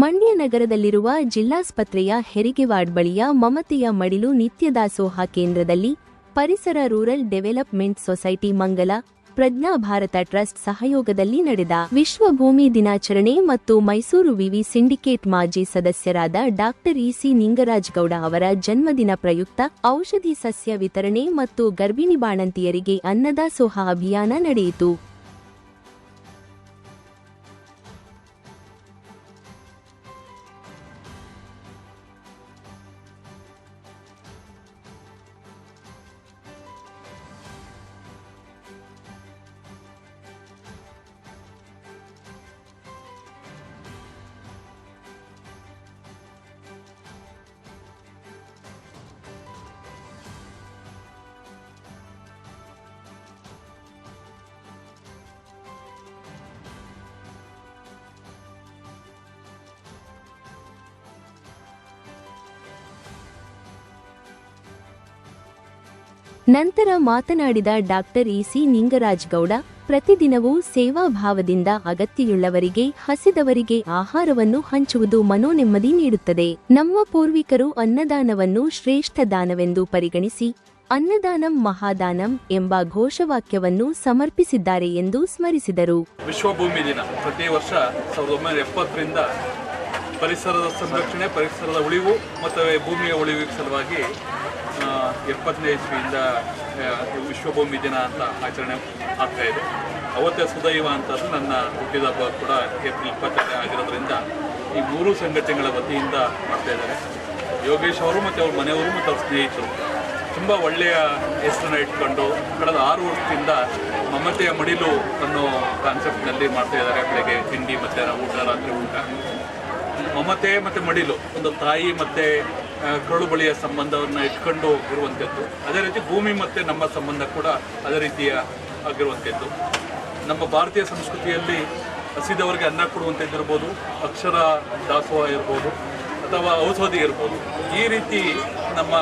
ಮಂಡ್ಯ ನಗರದಲ್ಲಿರುವ ಜಿಲ್ಲಾಸ್ಪತ್ರೆಯ ಹೆರಿಗೆ ವಾರ್ಡ್ ಬಳಿಯ ಮಮತೆಯ ಮಡಿಲು ನಿತ್ಯದಾಸೋಹ ಕೇಂದ್ರದಲ್ಲಿ ಪರಿಸರ ರೂರಲ್ ಡೆವಲಪ್ಮೆಂಟ್ ಸೊಸೈಟಿ ಮಂಗಲ ಪ್ರಜ್ಞಾ ಭಾರತ ಟ್ರಸ್ಟ್ ಸಹಯೋಗದಲ್ಲಿ ನಡೆದ ವಿಶ್ವ ಭೂಮಿ ದಿನಾಚರಣೆ ಮತ್ತು ಮೈಸೂರು ವಿವಿ ಸಿಂಡಿಕೇಟ್ ಮಾಜಿ ಸದಸ್ಯರಾದ ಡಾಕ್ಟರ್ ಇಸಿ ನಿಂಗರಾಜ್ ಗೌಡ ಅವರ ಜನ್ಮದಿನ ಪ್ರಯುಕ್ತ ಔಷಧಿ ಸಸ್ಯ ವಿತರಣೆ ಮತ್ತು ಗರ್ಭಿಣಿ ಬಾಣಂತಿಯರಿಗೆ ಅನ್ನದಾಸೋಹ ಅಭಿಯಾನ ನಡೆಯಿತು. ನಂತರ ಮಾತನಾಡಿದ ಡಾಕ್ಟರ್ ಇಸಿ ನಿಂಗರಾಜ್ ಗೌಡ ಪ್ರತಿದಿನವೂ ಸೇವಾಭಾವದಿಂದ ಅಗತ್ಯಯುಳ್ಳವರಿಗೆ ಹಸಿದವರಿಗೆ ಆಹಾರವನ್ನು ಹಂಚುವುದು ಮನೋನೆಮ್ಮದಿ ನೀಡುತ್ತದೆ. ನಮ್ಮ ಪೂರ್ವಿಕರು ಅನ್ನದಾನವನ್ನು ಶ್ರೇಷ್ಠ ದಾನವೆಂದು ಪರಿಗಣಿಸಿ, ಅನ್ನದಾನಂ ಮಹಾದಾನಂ ಎಂಬ ಘೋಷವಾಕ್ಯವನ್ನು ಸಮರ್ಪಿಸಿದ್ದಾರೆ ಎಂದು ಸ್ಮರಿಸಿದರು. ವಿಶ್ವಭೂಮಿ ದಿನ. ಪ್ರತಿ ವರ್ಷ ಸಾವಿರದ ಒಂಬೈನೂರ ಎಪ್ಪತ್ತರಿಂದ ಪರಿಸರದ ಸಂರಕ್ಷಣೆ, ಪರಿಸರದ ಉಳಿವು ಮತ್ತು ಭೂಮಿಯ ಉಳಿವಿಗೆ ಸಲುವಾಗಿ ಎಪ್ಪತ್ತನೇ ಇಸ್ವಿಯಿಂದ ವಿಶ್ವಭೂಮಿ ವಿಶ್ವ ದಿನ ಅಂತ ಆಚರಣೆ ಆಗ್ತಾ ಇದೆ. ಅವತ್ತೇ ಸುದೈವ ಅಂತದ್ದು ನನ್ನ ಹುಟ್ಟಿದ ಹಬ್ಬ ಕೂಡ ಏಪ್ರಿಲ್ ಇಪ್ಪತ್ತನೇ ಆಗಿರೋದ್ರಿಂದ ಈ ಮೂರು ಸಂಘಟನೆಗಳ ವತಿಯಿಂದ ಮಾಡ್ತಾ ಇದ್ದಾರೆ. ಯೋಗೇಶ್ ಅವರು ಮತ್ತು ಅವ್ರ ಮನೆಯವರು ಮತ್ತು ಅವ್ರ ಸ್ನೇಹಿತರು. ತುಂಬ ಒಳ್ಳೆಯ ಹೆಸರನ್ನ ಇಟ್ಕೊಂಡು ಕಳೆದ ಆರು ವರ್ಷದಿಂದ ಮಮತೆಯ ಮಡಿಲು ಅನ್ನೋ ಕಾನ್ಸೆಪ್ಟ್ನಲ್ಲಿ ಮಾಡ್ತಾ ಇದ್ದಾರೆ. ಬೆಳಗ್ಗೆ ತಿಂಡಿ, ಮಧ್ಯಾಹ್ನ ಊಟ, ರಾತ್ರಿ ಊಟ. ಮಮತೆ ಮತ್ತು ಮಡಿಲು, ಒಂದು ತಾಯಿ ಮತ್ತು ಕರುಳು ಬಳಿಯ ಸಂಬಂಧವನ್ನು ಇಟ್ಕೊಂಡು ಇರುವಂಥದ್ದು ಅದೇ ರೀತಿ ಭೂಮಿ ಮತ್ತು ನಮ್ಮ ಸಂಬಂಧ ಕೂಡ ಅದೇ ರೀತಿಯ ಆಗಿರುವಂಥದ್ದು. ನಮ್ಮ ಭಾರತೀಯ ಸಂಸ್ಕೃತಿಯಲ್ಲಿ ಹಸಿದವರಿಗೆ ಅನ್ನ ಕೊಡುವಂಥದ್ದು ಇರ್ಬೋದು, ಅಕ್ಷರ ದಾಸೋಹ ಇರ್ಬೋದು, ಅಥವಾ ಔಷಧಿ ಇರ್ಬೋದು. ಈ ರೀತಿ ನಮ್ಮ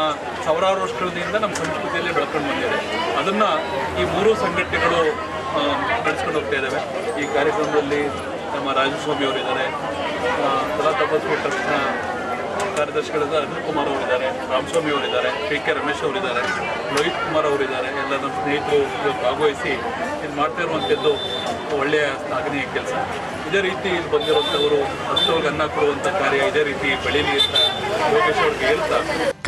ಸಾವಿರಾರು ವರ್ಷಗಳಿಂದ ನಮ್ಮ ಸಂಸ್ಕೃತಿಯಲ್ಲಿ ಬೆಳ್ಕೊಂಡು ಬಂದಿದೆ. ಅದನ್ನು ಈ ಮೂರು ಸಂಘಟನೆಗಳು ನಡೆಸ್ಕೊಂಡು ಹೋಗ್ತಾ ಇದ್ದಾವೆ ಈ ಕಾರ್ಯಕ್ರಮದಲ್ಲಿ ನಮ್ಮ ರಾಜಸ್ವಾಮಿ ಅವರಿದ್ದಾರೆ ಕಲಾ ತಪಸ್ವಿ ಟ್ರಸ್ಟ್ನ ಕಾರ್ಯದರ್ಶಿಗಳಾದ ಅನಿಲ್ ಕುಮಾರ್ ಅವರಿದ್ದಾರೆ ರಾಮಸ್ವಾಮಿ ಅವರಿದ್ದಾರೆ ಪಿ ಕೆ ರಮೇಶ್ ಅವರಿದ್ದಾರೆ, ಲೋಹಿತ್ ಕುಮಾರ್ ಅವರಿದ್ದಾರೆ ಎಲ್ಲ ನಮ್ಮ ಸ್ನೇಹಿತರು ಭಾಗವಹಿಸಿ ಇದು ಮಾಡ್ತಾ ಇರುವಂಥದ್ದು ಒಳ್ಳೆಯ ಶ್ಲಾಘನೀಯ ಕೆಲಸ. ಇದೇ ರೀತಿ ಇಲ್ಲಿ ಬಂದಿರುವಂಥವರು ಹಸ್ತವ್ರಿಗೆ ಅನ್ನ ಕೊಡುವಂಥ ಕಾರ್ಯ ಇದೇ ರೀತಿ ಬೆಳೀಲಿ ಅಂತ ಯೋಗೇಶ್ ಅವ್ರಿಗೆ ಹೇಳ್ತಾ.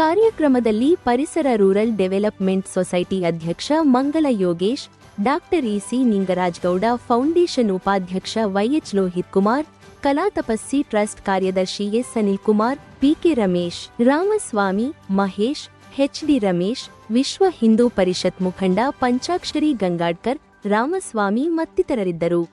ಕಾರ್ಯಕ್ರಮದಲ್ಲಿ ಪರಿಸರ ರೂರಲ್ ಡೆವಲಪ್ಮೆಂಟ್ ಸೊಸೈಟಿ ಅಧ್ಯಕ್ಷ Mangala Yogesh, doctor EC Ningaraj Gowda foundation ಉಪಾಧ್ಯಕ್ಷ ವೈಎಚ್ ಲೋಹಿತ್ ಕುಮಾರ್ ಕಲಾ ತಪಸ್ಸಿ ಟ್ರಸ್ಟ್ ಕಾರ್ಯದರ್ಶಿ ಎಸ್. ಅನಿಲ್ ಕುಮಾರ್ ಪಿಕೆ ರಮೇಶ್ ರಾಮಸ್ವಾಮಿ ಮಹೇಶ್ ಎಚ್ಡಿ ರಮೇಶ್ ವಿಶ್ವ ಹಿಂದೂ ಪರಿಷತ್ ಮುಖಂಡ ಪಂಚಾಕ್ಷರಿ ಗಂಗಾಡ್ಕರ್ ರಾಮಸ್ವಾಮಿ ಮತ್ತಿತರರಿದ್ದರು.